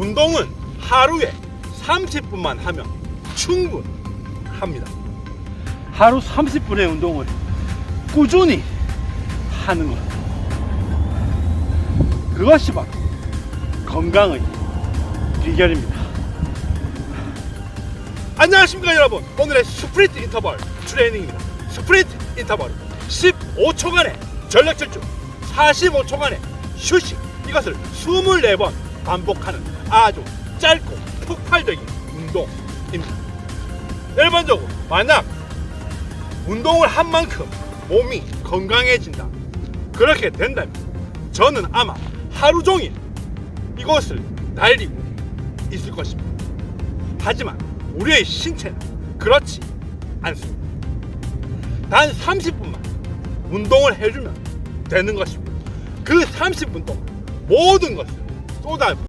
운동은 하루에 30분만 하면 충분합니다. 하루 30분의 운동을 꾸준히 하는 것. 그것이 바로 건강의 비결입니다. 안녕하십니까 여러분. 오늘의 스프린트 인터벌 트레이닝입니다. 스프린트 인터벌 15초간의 전력 질주, 45초간의 휴식 이것을 24번 반복하는 아주 짧고 폭발적인 운동입니다. 일반적으로 만약 운동을 한 만큼 몸이 건강해진다 그렇게 된다면 저는 아마 하루 종일 이것을 달리고 있을 것입니다. 하지만 우리의 신체는 그렇지 않습니다. 단 30분만 운동을 해주면 되는 것입니다. 그 30분 동안 모든 것을 쏟아